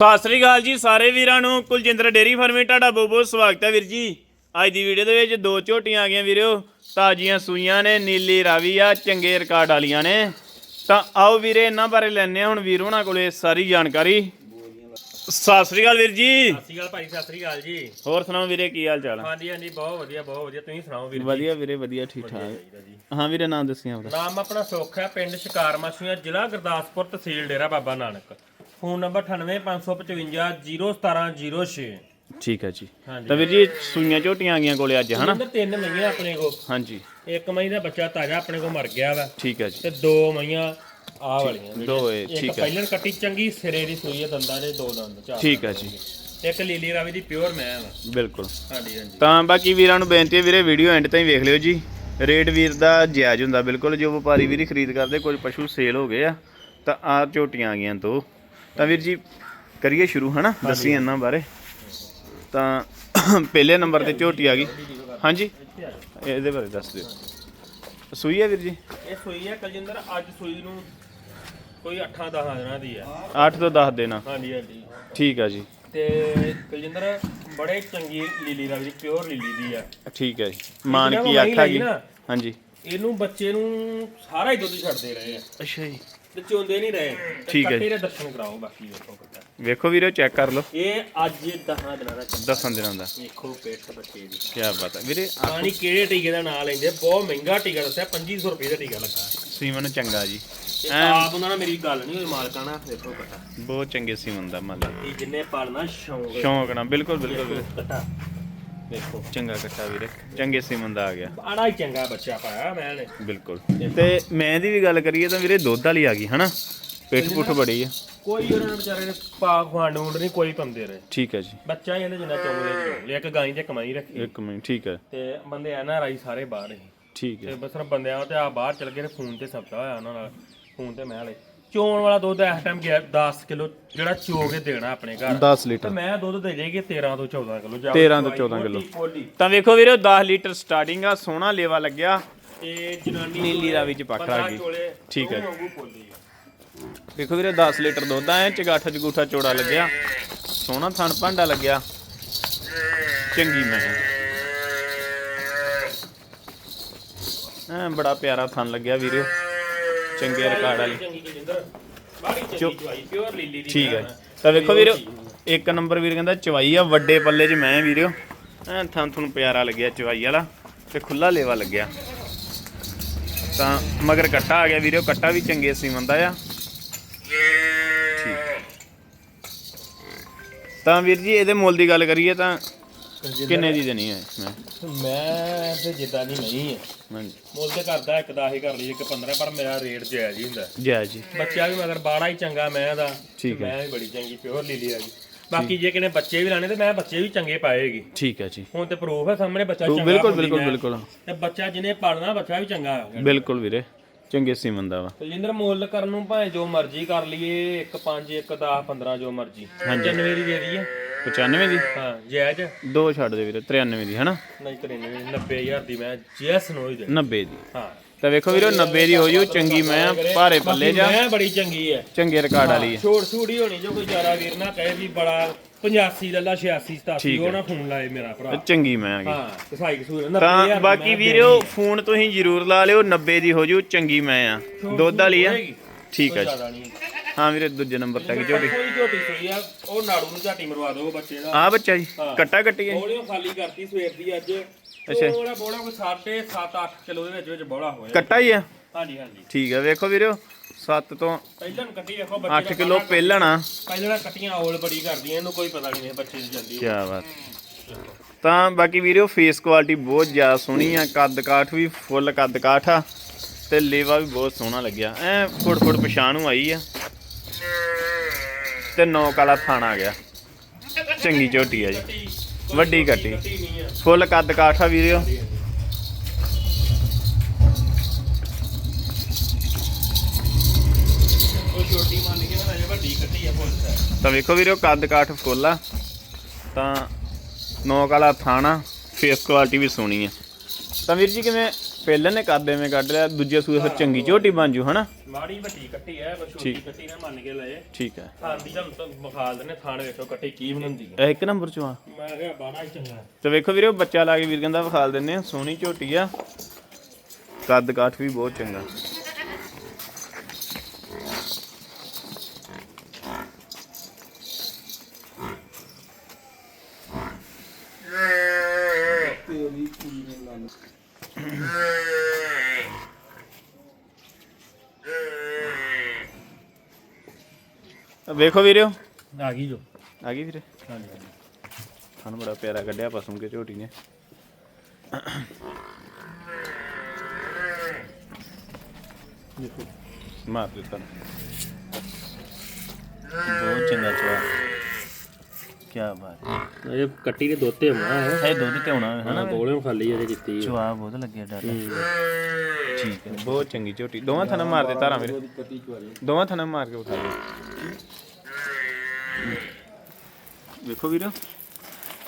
ਸਤਿ ਸ੍ਰੀ ਅਕਾਲ ਜੀ ਸਾਰੇ ਵੀਰਾਂ ਨੂੰ। ਕੁਲਜਿੰਦਰ ਡੇਰੀ ਫਾਰਮੇ ਤੁਹਾਡਾ ਬਹੁਤ ਬਹੁਤ ਸਵਾਗਤ ਹੈ ਵੀਰ ਜੀ। ਅੱਜ ਦੀ ਵੀਡੀਓ ਦੇ ਵਿੱਚ ਦੋ ਝੋਟੀਆਂ ਆ ਗਈਆਂ ਵੀਰੋ। ਤਾਜ਼ੀਆਂ ਸੂਈਆਂ ਨੇ ਨੀਲੀ ਰਾਵੀ ਆ ਚੰਗੇ ਰਿਕਾਰਡ ਵਾਲੀਆਂ ਨੇ। ਤਾਂ ਆਓ ਵੀਰੇ ਇਹਨਾਂ ਬਾਰੇ ਲੈਣੇ ਹੁਣ ਵੀਰ ਉਹਨਾਂ ਕੋਲੇ ਸਾਰੀ ਜਾਣਕਾਰੀ। ਸਤਿ ਸ੍ਰੀ ਅਕਾਲ ਵੀਰ ਜੀ। ਸਤਿ ਸ਼੍ਰੀ ਅਕਾਲ ਭਾਈ ਸਤਿ ਸ਼੍ਰੀ ਅਕਾਲ ਜੀ। ਹੋਰ ਸੁਣਾਓ ਵੀਰੇ ਕੀ ਹਾਲ ਚਾਲ ਹਾਂਜੀ ਹਾਂਜੀ ਬਹੁਤ ਵਧੀਆ ਬਹੁਤ ਵਧੀਆ। ਤੁਸੀਂ ਸੁਣਾਓ ਵੀਰ ਵਧੀਆ ਵੀਰੇ ਵਧੀਆ ਠੀਕ ਠਾਕ। ਹਾਂ ਵੀਰੇ ਨਾਮ ਦੱਸਿਆ ਆਪਣਾ। ਨਾਮ ਆਪਣਾ ਸੁੱਖ ਹੈ ਪਿੰਡ ਸ਼ਿਕਾਰ ਮਾਛੀਆਂ ਜ਼ਿਲ੍ਹਾ ਗੁਰਦਾਸਪੁਰ ਤਹਿਸੀਲ ਡੇਰਾ ਬਾਬਾ ਨਾਨਕ। ਫੋਨ ਨੰਬਰ 9855501706 ਠੀਕ ਹੈ ਜੀ। ਤਾਂ ਵੀਰ ਜੀ ਸੂਈਆਂ ਝੋਟੀਆਂ ਆ ਗਈਆਂ ਕੋਲੇ ਅੱਜ ਹਨਾ? ਅੰਦਰ ਤਿੰਨ ਮਈਆਂ ਆਪਣੇ ਕੋ ਹਾਂਜੀ। ਇੱਕ ਮਈ ਦਾ ਬੱਚਾ ਤਾਜ਼ਾ ਆਪਣੇ ਕੋ ਮਰ ਗਿਆ ਵਾ। ਠੀਕ ਹੈ ਜੀ। ਤੇ ਦੋ ਮਈਆਂ ਆ ਵਾਲੀਆਂ ਦੋ ਇੱਕ ਠੀਕ ਹੈ। ਪਹਿਲਣ ਕੱਟੀ ਚੰਗੀ ਸਿਰੇ ਦੀ ਸੂਈ ਹੈ ਦੰਦਾਂ ਦੇ ਦੋ ਦੰਦ ਚਾਰ ਠੀਕ ਹੈ ਜੀ। ਇੱਕ ਲੀਲੀ ਰਾਵੀ ਦੀ ਪਿਓਰ ਮੈਂ ਵਾ ਬਿਲਕੁਲ। ਹਾਂਜੀ ਹਾਂਜੀ। ਤਾਂ ਬਾਕੀ ਵੀਰਾਂ ਨੂੰ ਬੇਨਤੀ ਹੈ ਵੀਰੇ ਵੀਡੀਓ ਐਂਡ ਤਾਈਂ ਵੇਖ ਲਿਓ ਜੀ। ਰੇਟ ਵੀਰ ਦਾ ਜਾਇਜ਼ ਹੁੰਦਾ ਬਿਲਕੁਲ। ਜੋ ਵਪਾਰੀ ਵੀਰੀ ਖਰੀਦ ਕਰਦੇ ਕੁਝ ਪਸ਼ੂ ਸੇਲ ਹੋ ਗਏ ਆ ਤਾਂ ਆ ਝੋਟੀਆਂ ਆ ਗਈਆਂ ਦੋ। ਤਾਂ ਵੀਰ ਜੀ ਕਰੀਏ ਸ਼ੁਰੂ ਹਨਾ? ਦੱਸੀ ਇਹਨਾਂ ਬਾਰੇ। ਤਾਂ ਪਹਿਲੇ ਨੰਬਰ ਤੇ ਝੋਟੀ ਆ ਗਈ। ਹਾਂਜੀ? ਇਹਦੇ ਬਾਰੇ ਦੱਸ ਦਿਓ। ਸੂਈ ਹੈ ਵੀਰ ਜੀ? ਇਹ ਸੂਈ ਹੈ ਕਲਜਿੰਦਰ ਅੱਜ ਸੂਈ ਨੂੰ ਕੋਈ 8 10 ਦਿਨਾਂ ਦੀ ਹੈ 8 ਤੋਂ 10 ਦੇਣਾ ਹਾਂਜੀ ਹਾਂਜੀ। ਠੀਕ ਆ ਜੀ। ਤੇ ਕੁਲਜਿੰਦਰ ਬੜੇ ਚੰਗੀ ਲੀਲੀ ਦੀ ਪਿਓਰ ਲੀਲੀ ਦੀ ਆ। ਠੀਕ ਹੈ ਜੀ। ਮਾਨ ਕੀ ਆਖਾ ਜੀ ਹਾਂਜੀ। ਇਹਨੂੰ ਬੱਚੇ ਨੂੰ ਸਾਰਾ ਹੀ ਦੁੱਧ ਛੱਡਦੇ ਰਹੇ ਆ। ਅੱਛਾ ਜੀ। ਤੇ ਚੋਂਦੇ ਨਹੀਂ ਰਹੇ। ਤੇ ਠੀਕ ਹੈ ਕੱਟੇ ਦੇ ਦਰਸ਼ਨ ਕਰਾਓ ਬਾਕੀ ਵੇਖੋ ਕੱਟਾ ਵੇਖੋ ਵੀਰੋ ਚੈੱਕ ਕਰ ਲਓ। ਇਹ ਅੱਜ 10 ਦਿਨਾਂ ਦਾ ਕੱਟਾ। ਦਸਾਂ ਦਿਨਾਂ ਦਾ। ਵੇਖੋ ਪੇਟ ਬੱਚੇ ਦੀ। ਕੀ ਬਾਤ ਹੈ। ਵੀਰੇ ਪਾਣੀ ਕਿਹੜੇ ਟੀਕੇ ਦਾ ਨਾਂ ਲੈਂਦੇ ਬਹੁਤ ਮਹਿੰਗਾ ਟੀਕਾ ਦੱਸਿਆ 2500 ਰੁਪਏ ਦਾ ਟੀਕਾ ਲੱਗਾ। ਸੀਮਨ ਚੰਗਾ ਜੀ। ਤੇ ਆਪ ਉਹਨਾਂ ਨਾਲ ਮੇਰੀ ਗੱਲ ਨਹੀਂ ਹੋਈ ਮਾਲਕਾਂ ਨਾਲ ਵੇਖੋ ਕੱਟਾ ਬਹੁਤ ਚੰਗੇ ਸੀਮਨ ਦਾ ਮੰਨ ਇਹ ਜਿੰਨੇ ਪਾਲਣਾ ਸ਼ੌਂਕ। ਸ਼ੌਂਕ ਨਾਲ ਬਿਲਕੁਲ ਬਿਲਕੁਲ ਵੀਰੇ ਕੱਟਾ ਵੇਖੋ ਚੰਗਾ ਕੱਟਾ ਵੀਰੇ। ਚੰਗੇ ਸੀਮਨ ਦਾ ਆ ਗਿਆ। ਬੜਾ ਹੀ ਚੰਗਾ ਬੱਚਾ ਪਾਇਆ ਮੈਂ ਨੇ ਬਿਲਕੁਲ। ਤੇ ਮੈਂ ਦੀ ਵੀ ਗੱਲ ਕਰੀਏ ਤਾਂ ਵੀਰੇ ਦੁੱਧ ਵਾਲੀ ਆ ਗਈ ਹਨਾ? ਪਿੱਠ ਪੁੱਠ ਬੜੀ ਆ। ਕੋਈ ਉਹਨਾਂ ਨੇ ਵਿਚਾਰੇ ਨੇ ਪਾ ਖਵਾਂਡ ਉਂਡ ਨਹੀਂ ਕੋਈ ਪੰਦੇ ਰਹੇ। ਠੀਕ ਹੈ ਜੀ। ਬੱਚਾ ਹੀ ਇਹਨੇ ਜਿੰਨਾ ਚੌਂਗਲੇ ਦੀ ਇੱਕ ਗਾਂ ਤੇ ਕਮਾਈ ਰੱਖੀ। ਇੱਕ ਮਿੰਟ ਠੀਕ ਹੈ। ਤੇ ਬੰਦੇ ਐਨ ਆਰ ਆਈ ਸਾਰੇ ਬਾਹਰ ਹੀ ਠੀਕ ਤੇ ਹੈ ਬਸ ਬੰਦਿਆਂ ਤੇ ਆ ਬਾਹਰ ਚਲ ਗਏ ਤੇ ਫੋਨ ਤੇ ਸਬਦਾ ਹੋਇਆ ਉਹਨਾਂ ਨਾਲ। ਫੋਨ ਤੇ ਮੈਂ ਵਾਲੇ ਚੋਣ ਵਾਲਾ ਦੁੱਧ ਇਸ ਟਾਈਮ ਗਿਆ 10 ਕਿਲੋ ਜਿਹੜਾ ਚੋ ਕੇ ਦੇਣਾ ਆਪਣੇ ਘਰ। 10 ਤੇ ਲੀਟਰ ਮੈਂ ਦੁੱਧ ਦੇ ਜਾਏਗੀ 13 ਤੋਂ 14 ਕਿਲੋ 13 ਤੋਂ 14 ਕਿਲੋ। ਤਾਂ ਵੇਖੋ ਵੀਰੇ 10 ਲੀਟਰ ਸਟਾਰਟਿੰਗ ਆ ਸੋਹਣਾ ਲੇਵਾ ਲੱਗਿਆ। ਜਨਾਨੀ ਨੀਲੀ ਰਾਵੀ ਚ ਪੱਖ ਗਈ। ਠੀਕ ਹੈ। ਵੇਖੋ ਵੀਰੇ 10 ਲੀਟਰ ਦੁੱਧ ਆ ਚਗਾਠਾ ਜਗੂਠਾ ਚੋੜਾ ਲੱਗਿਆ। ਸੋਹਣਾ ਥਣ ਭਾਂਡਾ ਲੱਗਿਆ। ਚੰਗੀ ਮੈਂ। ਐ ਬੜਾ ਪਿਆਰਾ ਥਣ ਲੱਗਿਆ ਵੀਰੇ। ਚੰਗੇ ਰਿਕਾਰਡ ਵਾਲੀ। ਚੰਗੀ ਕੁਲਜਿੰਦਰ ਬਾੜੀ ਚੰਗੀ ਚਵਾਈ ਪਿਓਰ ਲੀਲੀ ਦੀ ਠੀਕ ਹੈ। ਤਾਂ ਵੇਖੋ ਵੀਰੇ ਇੱਕ ਨੰਬਰ ਵੀਰ ਕਹਿੰਦਾ ਚਵਾਈ ਆ ਵੱਡੇ ਪੱਲੇ 'ਚ ਮੈਂ ਵੀਰਿਓ ਐ ਥਣ ਤੁਹਾਨੂੰ ਪਿਆਰਾ ਲੱਗਿਆ ਚਵਾਈ ਵਾਲਾ ਤੇ ਖੁੱਲਾ ਲੇਵਾ ਲੱਗਿਆ। ਤਾਂ ਮਗਰ ਕੱਟਾ ਆ ਗਿਆ ਵੀਰਿਓ ਕੱਟਾ ਵੀ ਚੰਗੇ ਸੀ ਮੰਦਾ ਆ। ਠੀਕ। ਤਾਂ ਵੀਰ ਜੀ ਇਹਦੇ ਮੁੱਲ ਦੀ ਗੱਲ ਕਰੀਏ ਤਾਂ ਕਿੰਨੇ ਦੀ ਦੇਣੀ ਹੈ ਮੈਂ? ਮੈਂ ਤੇ ਜਿੱਦਾਂ ਦੀ ਨਹੀਂ ਹੈ। ਹਾਂਜੀ। ਮੁੱਲ ਤੇ ਕਰਦਾ ਇੱਕ 10 ਹੀ ਕਰ ਲਈ ਇੱਕ 15 ਪਰ ਮੇਰਾ ਰੇਟ ਜਾਇਜ਼ ਹੀ ਹੁੰਦਾ। ਜੈ ਜੀ। ਬੱਚਾ ਵੀ ਮਗਰ ਬਾੜਾ ਹੀ ਚੰਗਾ ਮੈਂ ਦਾ ਠੀਕ ਹੈ। ਮੈਂ ਵੀ ਬੜੀ ਚੰਗੀ ਪਿਓਰ ਲੀਲੀ ਆ ਗਈ ਬਾਕੀ ਜੇ ਕਿਨੇ ਬੱਚੇ ਵੀ ਲਾਣੇ ਤੇ ਮੈਂ ਬੱਚੇ ਵੀ ਚੰਗੇ ਪਾਏਗੀ। ਠੀਕ ਹੈ ਜੀ। ਹੁਣ ਤੇ ਪ੍ਰੂਫ ਹੈ ਸਾਹਮਣੇ ਬੱਚਾ ਚੰਗਾ ਬਿਲਕੁਲ ਪਾਉਂਦੀ ਬਿਲਕੁਲ ਮੈਂ। ਬਿਲਕੁਲ। ਤੇ ਬੱਚਾ ਜਿਹਨੇ ਪਾਲਣਾ ਬੱਚਾ ਵੀ ਚੰਗਾ ਹੋਗਾ ਬਿਲਕੁਲ ਵੀਰੇ ਚੰਗੇ ਸੀ ਮੰਦਾ ਵਾ। ਤਲਜਿੰਦਰ ਮੁੱਲ ਕਰਨ ਨੂੰ ਭਾਵੇਂ ਜੋ ਮਰਜ਼ੀ ਕਰ ਲਈਏ 1 5 1 10 15 ਜੋ ਮਰਜ਼ੀ। ਜਨਵਰੀ ਦੀ ਦੇ ਦਈਏ 95 ਦੀ? ਹਾਂ ਜਾਇਜ਼ ਦੋ ਛੱਡ ਦੇ ਵੀਰੇ 93 ਦੀ ਹਨਾ? ਨਹੀਂ 93 90000 ਦੀ ਮੈਂ ਜੈਸ ਨੋ ਹੀ ਦੇ 90 ਦੀ। ਹਾਂ। ਤਾਂ ਵੇਖੋ ਵੀਰੋ 90 ਦੀ ਹੋ ਜੂ ਚੰਗੀ ਮੈਂ ਭਾਰੇ ਪੱਲੇ ਜਾ। ਮੈਂ ਬੜੀ ਚੰਗੀ ਹੈ ਚੰਗੇ ਰਿਕਾਰਡ ਵਾਲੀ ਹੈ ਛੋੜ ਛੂੜੀ ਹੋਣੀ ਜੋ ਕੋਈ ਜ਼ਿਆਦਾ ਵੀਰ ਨਾ ਕਹੇ ਵੀ ਬੜਾ 85 ਲੱਲਾ 86 87 ਉਹ ਨਾ ਫੋਨ ਲਾਏ ਮੇਰਾ ਭਰਾ। ਚੰਗੀ ਮੈਂ ਆ ਗਈ। ਹਾਂ ਕਸਾਈ ਕਸੂਰ 90 ਤਾਂ ਬਾਕੀ ਵੀਰੋ ਫੋਨ ਤੁਸੀਂ ਜ਼ਰੂਰ ਲਾ ਲਿਓ 90 ਦੀ ਹੋ ਜੂ ਚੰਗੀ ਮੈਂ ਆ। ਦੁੱਧ ਵਾਲੀ ਆ। ਠੀਕ ਆ ਜੀ। ਹਾਂ ਵੀਰੇ ਦੂਜੇ ਨੰਬਰ ਤੱਕ ਝੋਟੀ। ਕੋਈ ਝੋਟੀ ਸੋਈ ਆ ਉਹ ਨਾੜੂ ਨੂੰ ਝਾਟੀ ਮਰਵਾ ਦਿਓ ਬੱਚੇ ਦਾ। ਆ ਬੱਚਾ ਜੀ ਹਾਂ। ਕੱਟਾ ਕੱਟੀ ਹੈ ਬੋਲਿਓ ਖਾਲੀ ਕਰਤੀ ਸਵੇਰ ਦੀ ਅੱਜ। ਅੱਛਾ। ਥੋੜਾ ਬੋੜਾ ਕੋਈ 7.5 7 8 ਕਿਲੋ ਦੇ ਵਿੱਚ ਵਿੱਚ ਬੋਲਾ ਹੋਇਆ। ਕੱਟਾ ਹੀ ਆ। ਹਾਂਜੀ ਹਾਂਜੀ। ਠੀਕ ਆ ਵੇਖੋ ਵੀਰੋ 7 ਤੋਂ ਪਹਿਲਾਂ ਨੂੰ ਕੱਟੀ ਵੇਖੋ 8 ਕਿਲੋ ਪਹਿਲਣ ਆ ਪਹਿਲਾਂ ਕੱਟੀਆਂ ਔਲ ਬੜੀ ਕਰਦੀਆਂ ਇਹਨੂੰ ਕੋਈ ਪਤਾ ਨਹੀਂ ਬੱਚੇ ਦੀ ਜਾਂਦੀ ਕੀ ਬਾਤ। ਤਾਂ ਬਾਕੀ ਵੀਰੋ ਫੇਸ ਕੁਆਲਿਟੀ ਬਹੁਤ ਜ਼ਿਆਦਾ ਸੋਹਣੀ ਆ ਕੱਦ ਕਾਠ ਵੀ ਫੁੱਲ ਕੱਦ ਕਾਠ ਆ ਤੇ ਲੇਵਾ ਵੀ ਬਹੁਤ ਸੋਹਣਾ ਲੱਗਿਆ। ਐ ਫੁੱਟ ਫੁੱਟ ਪਛਾਣ ਆਈ ਆ। ਤੇ ਨੌ ਕਾਲਾ ਥਾਣ ਆ ਗਿਆ। ਚੰਗੀ ਝੋਟੀ ਆ ਜੀ। ਵੱਡੀ ਕੱਟੀ। ਫੁੱਲ ਕੱਦ ਕਾਠ ਆ ਵੀਰੋ ਉਹ ਛੋਟੀ ਮੰਨ ਕੇ ਨਾ ਅਜੇ ਵੱਡੀ ਕੱਟੀ ਆ ਫੁੱਲ ਸਾਈਜ਼ ਤਾਂ ਵੇਖੋ ਵੀਰੋ ਕੱਦ ਕਾਠ ਫੁੱਲ ਆ। ਤਾਂ ਨੌ ਕਾਲਾ ਥਾਣਾ ਫੇਸ ਕੁਆਲਿਟੀ ਵੀ ਸੋਹਣੀ ਆ। ਤਾਂ ਵੀਰ ਜੀ ਕਿਵੇਂ ਪਹਿਲੇ ਨੇ ਕਰ ਦੇਵੇਂ ਕੱਢ ਲਿਆ ਦੂਜੇ ਸੂਏ ਫਿਰ ਚੰਗੀ ਝੋਟੀ ਬਣ ਜੂ ਹਨਾ? ਮਾੜੀ ਵੱਡੀ ਕੱਟੀ ਐ ਬਸ ਛੋਟੀ ਕੱਟੀ ਨਾ ਮੰਨ ਕੇ ਲਏ। ਠੀਕ ਹੈ ਥਾਂ ਦੀ ਤੁਹਾਨੂੰ ਤਾਂ ਵਿਖਾਲ ਦਿੰਦੇ ਥਾਣ ਵੇਖੋ ਕੱਟੀ ਕੀ ਬਣਾਉਂਦੀ ਹੈ ਇਹ ਇੱਕ ਨੰਬਰ ਚੋਂ ਆ। ਮੈਂ ਕਿਹਾ ਬਾੜਾ ਹੀ ਚੰਗਾ। ਤੇ ਵੇਖੋ ਵੀਰੇ ਉਹ ਬੱਚਾ ਲਾ ਕੇ ਵੀਰ ਕਹਿੰਦਾ ਵਿਖਾਲ ਦਿੰਨੇ ਆ ਸੋਹਣੀ ਝੋਟੀ ਆ। ਕੱਦ ਕਾਠ ਵੀ ਬਹੁਤ ਚੰਗਾ। ਵੇਖੋ ਵੀਰਿਓ। ਆ ਗਈ ਜੋ। ਆ ਗਈ ਵੀਰੇ। ਹਾਂਜੀ ਸਾਨੂੰ ਬੜਾ ਪਿਆਰਾ ਕੱਢਿਆ ਪਸਮ ਕੇ ਝੋਟੀ ਨੇ। ਦੇਖੋ। ਮਾਰ ਦਿੱਤਾ। ਬਹੁਤ ਚੰਗਾ ਚਵਾ ਕੀ ਬਾਤ ਹੈ। ਇਹ ਕੱਟੀ ਦੇ ਦੋਤੇ ਹੋਣਾ ਹੈ। ਇਹ ਦੁੱਧ ਤੇ ਹੋਣਾ ਹੈ ਨੂੰ ਖਾਲੀ ਇਹਦੇ ਦਿੱਤੀ ਚਵਾ ਬਹੁਤ ਲੱਗਿਆ ਡਰ। ਠੀਕ ਹੈ। ਬਹੁਤ ਚੰਗੀ ਝੋਟੀ। ਦੋਵਾਂ ਥਾਂ ਮਾਰ ਦੇ ਧਾਰਾਂ ਵੀਰੇ। ਦੋਵਾਂ ਥਾਂ ਮਾਰ ਕੇ ਵਿਖਾ ਦੇ ਵੇਖੋ ਵੀਰੋ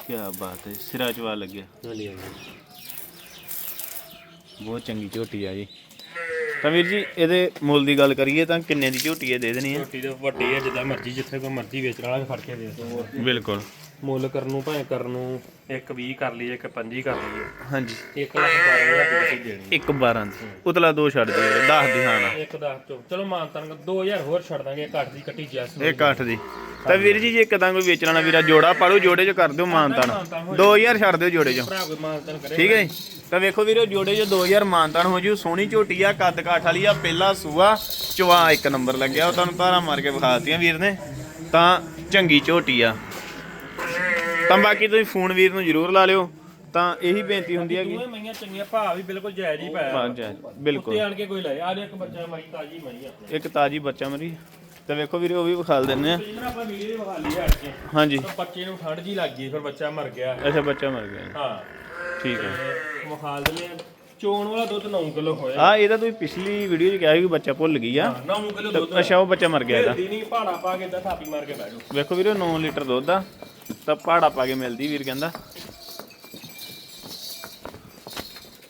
ਕੀ ਬਾਤ ਹੈ। ਸਿਰਾ ਚਵਾ ਲੱਗਿਆ। ਹਾਂਜੀ ਹਾਂਜੀ। ਬਹੁਤ ਚੰਗੀ ਝੋਟੀ ਆ ਜੀ। ਤਾਂ ਵੀਰ ਜੀ ਇਹਦੇ ਮੁੱਲ ਦੀ ਗੱਲ ਕਰੀਏ ਤਾਂ ਕਿੰਨੇ ਦੀ ਝੋਟੀ ਇਹ ਦੇ ਦੇਣੀ ਹੈ। ਝੋਟੀ ਦੇ ਵੱਡੀ ਹੈ ਜਿੱਦਾਂ ਮਰਜ਼ੀ ਜਿੱਥੇ ਕੋਈ ਮਰਜ਼ੀ ਵੇਚਣ ਵਾਲਾ ਫੜ ਕੇ ਦੇ ਦੋ ਬਿਲਕੁਲ। ਮੁੱਲ ਕਰਨ ਨੂੰ ਭਾਵੇਂ ਕਰਨ ਨੂੰ ਇੱਕ 20 ਕਰ ਲਈਏ ਇੱਕ 25 ਕਰ ਲਈਏ। ਹਾਂਜੀ। 1 ਲੱਖ 12000 ਦੀ ਦੇਣੀ ਇੱਕ 12 ਦੀ। ਉਤਲਾ ਦੋ ਛੱਡ ਦੇ 10 ਦੀ ਹਾਂ ਨਾ। ਇੱਕ 10 ਚੋਂ ਚਲੋ ਮਾਨਤਾਨ 2000 ਹੋਰ ਛੱਡ ਦਾਂਗੇ ਘੱਟ ਦੀ ਕੱਟੀ ਜੈਸ ਇਹ ਕਾਠ ਦੀ। ਤਾਂ ਵੀਰ ਜੀ ਜੇ ਕਦਾਂ ਕੋਈ ਵੇਚਣ ਵਾਲਾ ਵੀਰਾ ਜੋੜਾ ਪਾੜੂ ਜੋੜੇ ਚ ਕਰ ਦਿਓ ਮਾਨਤਾਨ। 2000 ਛੱਡ ਦਿਓ ਜੋੜੇ ਚ। ਭਰਾ ਕੋਈ ਮਾਨਤਾਨ ਕਰੇ ਠੀਕ ਹੈ ਜੀ? ਤਾਂ ਵੇਖੋ ਵੀਰੋ ਜੋੜੇ ਚ 2000 ਮਾਨਤਾਨ ਹੋ ਜੂ। ਸੋਹਣੀ ਝੋਟੀ ਆ ਕੱਦ ਕਾਠ ਵਾਲੀ ਆ ਪਹਿਲਾ ਸੂਆ ਚਵਾ ਇੱਕ ਨੰਬਰ ਲੱਗਿਆ। ਉਹ ਤੁਹਾਨੂੰ ਧਾਰਾ ਮਾਰ ਕੇ ਵਿਖਾਤੀਆਂ ਵੀਰ ਨੇ। ਤਾਂ ਚੰਗੀ ਝੋਟੀ ਆ। ਤਾਂ ਬਾਕੀ ਤੁਸੀਂ ਫੋਨ ਵੀਰ ਨੂੰ ਜ਼ਰੂਰ ਲਾ ਲਿਓ। ਤਾਂ ਇਹੀ ਬੇਨਤੀ ਹੁੰਦੀ ਹੈ ਕਿ ਦੋਵੇਂ ਮਈਆਂ ਚੰਗੀਆਂ ਭਾਅ ਵੀ ਬਿਲਕੁਲ ਜਾਇਜ਼ ਹੀ ਪਾਇਆ ਹਾਂ ਜੀ, ਬਿਲਕੁਲ। ਉੱਤੇ ਆਣ ਕੇ ਕੋਈ ਲਾਏ ਆ। ਇੱਕ ਬੱਚਾ ਮਈ ਤਾਜੀ ਮਈ ਆਪਣੇ ਇੱਕ ਤਾਜੀ ਬੱਚਾ ਮਰੀ। ਤਾਂ ਵੇਖੋ ਵੀਰੇ ਉਹ ਵੀ ਵਿਖਾਲ ਦਿੰਨੇ ਆ। ਇਹਨਾਂ ਆਪਾਂ ਵੀਡੀਓ ਵਿਖਾ ਲਈ ਹਟ ਕੇ ਹਾਂਜੀ। ਤਾਂ ਬੱਚੇ ਨੂੰ ਠੰਡ ਜੀ ਲੱਗ ਗਈ ਫਿਰ ਬੱਚਾ ਮਰ ਗਿਆ। ਅੱਛਾ ਬੱਚਾ ਮਰ ਗਿਆ। ਹਾਂ। ਠੀਕ ਹੈ ਤੇ ਵਿਖਾਲ ਦਿੰਦੇ ਆ। ਚੋਣ ਵਾਲਾ ਦੁੱਧ 9 ਕਿਲੋ ਹੋਇਆ। ਆ ਇਹਦਾ ਤੁਸੀਂ ਪਿਛਲੀ ਵੀਡੀਓ 'ਚ ਕਿਹਾ ਸੀ ਕਿ ਬੱਚਾ ਭੁੱਲ ਗਈ ਆ। 9 ਕਿਲੋ ਦੁੱਧ। ਅੱਛਾ ਉਹ ਬੱਚਾ ਮਰ ਗਿਆ ਇਹਦਾ। ਨਹੀਂ ਪਹਾੜਾ ਪਾ ਕੇ ਇਦਾਂ ਥਾਪੀ ਮਾਰ ਕੇ ਜਾਓ। ਵੇਖੋ ਵੀਰੇ 9 ਲੀਟਰ ਦੁੱਧ ਆ। ਤਾਂ ਪਹਾੜਾ ਪਾ ਕੇ ਮਿਲਦੀ ਵੀਰ ਕਹਿੰਦਾ।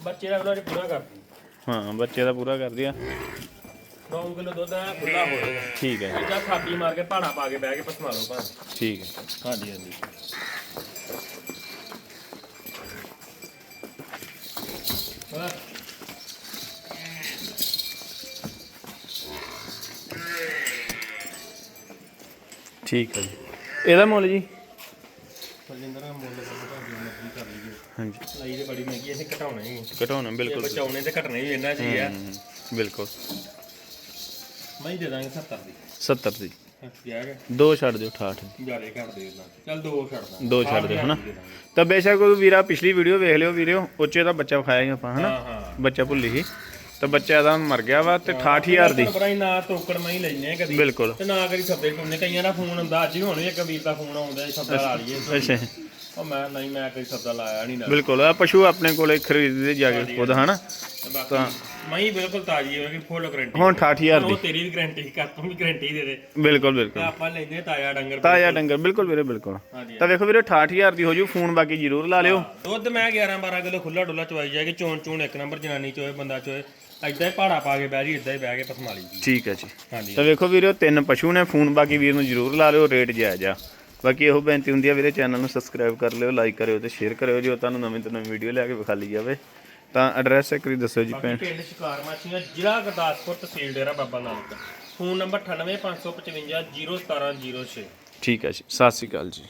ਬੱਚੇ ਦਾ ਪੂਰਾ ਕਰਦੀ ਹਾਂ ਬੱਚੇ ਦਾ ਪੂਰਾ ਕਰਦੀ ਆ। 9 ਕਿਲੋ ਦੁੱਧ ਆ ਖੁੱਲਾ ਹੋ ਜਾਏਗਾ ਠੀਕ ਹੈ ਇਦਾਂ ਥਾਪੀ ਮਾਰ ਕੇ ਪਹਾੜਾ ਪਾ ਕੇ ਬਹਿ ਕੇ ਪਸਮਾ ਲਓ ਭਾਂ ਠੀਕ ਹੈ। ਹਾਂਜੀ ਹਾਂਜੀ। ਹਾਂ ਠੀਕ ਹੈ ਜੀ। ਇਹਦਾ ਮੁੱਲ ਜੀ? ਬਲਜਿੰਦਰ ਦਾ ਮੁੱਲ ਮਰਜ਼ੀ ਕਰ ਲਈਏ। ਹਾਂਜੀ। ਲਈ ਤੇ ਬੜੀ ਮਹਿੰਗੀ ਇਹਨੇ ਘਟਾਉਣਾ ਹੀ ਘਟਾਉਣਾ ਬਿਲਕੁਲ ਬਚਾਉਣੇ ਤੇ ਘਟਣੇ ਵੀ ਇਹਨਾਂ ਚ ਹੀ ਆ। ਬਿਲਕੁਲ। ਮੈਂ ਹੀ ਦੇ ਦਾਂਗੇ 70 ਦੀ। 70 ਦੀ। ਗਿਆ। ਦੋ ਛੱਡ ਦਿਓ 68 ਦੀ। ਜਾਰੇ ਘੱਟ ਦੇ ਦਾਂ ਚੱਲ ਦੋ ਛੱਡ ਦਾਂ ਦੋ ਛੱਡ ਦਿਓ ਹਨਾ? ਤਾਂ ਬੇਸ਼ੱਕ ਕੋਈ ਵੀਰਾ ਪਿਛਲੀ ਵੀਡੀਓ ਵੇਖ ਲਿਓ ਵੀਡੀਓ ਉੱਚੇ ਦਾ ਬੱਚਾ ਵਿਖਾਇਆ ਸੀ ਆਪਾਂ ਹਨਾ? ਹਾਂ ਹਾਂ। ਬੱਚਾ ਭੁੱਲੀ ਸੀ ਤਾਂ ਬੱਚਾ ਹੁਣ ਮਰ ਗਿਆ ਵਾ ਤੇ 68000 ਦੀ। ਹੀ ਨਾ ਟੋਕਣ ਮੈਂ ਹੀ ਲੈਨੇ ਕਦੀ। ਬਿਲਕੁਲ। ਤੇ ਨਾ ਕਰੀ ਸੱਦੇ ਕੋਨੇ ਕਈਆਂ ਦਾ ਫੋਨ ਹੁੰਦਾ ਅੱਜ ਵੀ ਹੁਣ ਇੱਕ ਵੀਰ ਦਾ ਫੋਨ ਆਉਂਦਾ ਸੀ ਸੱਦਾ ਲਾ ਲਈਏ। ਅੱਛਾ। ਉਹ ਮੈਂ ਨਹੀਂ ਮੈਂ ਕਦੀ ਸੱਦਾ ਲਾਇਆ ਨਹੀਂ ਨਾ। ਬਿਲਕੁਲ ਆ ਪਸ਼ੂ ਆਪਣੇ ਕੋਲੇ ਖਰੀਦਦੇ ਜਾ ਕੇ ਖੁਦ ਹਨਾ? ਤੇ ਬਾਕੀ ਮੈਂ ਹੀ ਬਿਲਕੁਲ ਤਾਜ਼ੀ ਹੋਵੇਗੀ ਫੁੱਲ ਗਰੰਟੀ ਹੁਣ 68000 ਦੀ ਉਹ ਤੇਰੀ ਵੀ ਗਰੰਟੀ ਕਰ ਤੂੰ ਵੀ ਗਰੰਟੀ ਦੇ ਦੇ। ਬਿਲਕੁਲ ਬਿਲਕੁਲ। ਆਪਾਂ ਲੈਨੇ ਤਾਜ਼ਾ ਡੰਗਰ ਤਾਜ਼ਾ ਡੰਗਰ ਬਿਲਕੁਲ ਵੀਰੇ ਬਿਲਕੁਲ। ਤਾਂ ਵੇਖੋ ਵੀਰੇ 68000 ਦੀ ਹੋ ਜੂ ਫੋਨ ਬਾਕੀ ਜ਼ਰੂਰ ਲਾ ਲਿਓ। ਦੁੱਧ ਮੈਂ 11 12 ਕਿਲੋ ਖੁੱਲਾ ਡੁੱਲਾ ਚਵਾਈ ਜਾਏਗੀ ਚੋਣ ਚੋਣ ਇੱਕ ਨੰਬਰ ਜਨਾਨੀ ਚੋਏ ਬੰਦਾ ਚੋਏ ਐਦਾਂ ਹੀ ਪਹਾੜਾ ਪਾ ਕੇ ਬਹਿ ਜੀ ਇਦਾਂ ਹੀ ਬਹਿ ਕੇ ਪਸਮਾ ਲਈ ਜੀ ਠੀਕ ਹੈ ਜੀ। ਹਾਂਜੀ। ਤਾਂ ਵੇਖੋ ਵੀਰੇ ਤਿੰਨ ਪਸ਼ੂ ਨੇ ਫੋਨ ਬਾਕੀ ਵੀਰ ਨੂੰ ਜ਼ਰੂਰ ਲਾ ਲਿਓ ਰੇਟ ਜਾਇਜ਼ ਆ। ਬਾਕੀ ਇਹੋ ਬੇਨਤੀ ਹੁੰਦੀ ਆ ਵੀਰੇ ਚੈਨਲ ਨੂੰ ਸਬਸਕ੍ਰਾਈਬ ਕਰ ਲਿਓ ਲਾਈਕ ਕਰਿਓ ਤੇ ਸ਼ੇਅਰ ਕਰਿਓ ਜੋ ਤੁਹਾਨੂੰ ਨਵੀਂ ਤੋਂ ਨਵੀਂ ਵੀਡੀਓ ਲੈ ਕੇ ਵਿਖਾਲੀ ਜਾਵੇ। ਤਾਂ ਐਡਰੈਸ ਇੱਕ ਵਾਰੀ ਦੱਸੋ ਜੀ ਬਾਕੀ ਪਿੰਡ ਪਿੰਡ ਸ਼ਿਕਾਰ ਮਾਛੀਆਂ ਜ਼ਿਲ੍ਹਾ ਗੁਰਦਾਸਪੁਰ ਤਹਿਸੀਲ ਡੇਰਾ ਬਾਬਾ ਨਾਨਕ। ਫੋਨ ਨੰਬਰ 98555 01706 ਠੀਕ ਹੈ ਜੀ ਸਤਿ ਸ਼੍ਰੀ ਅਕਾਲ ਜੀ।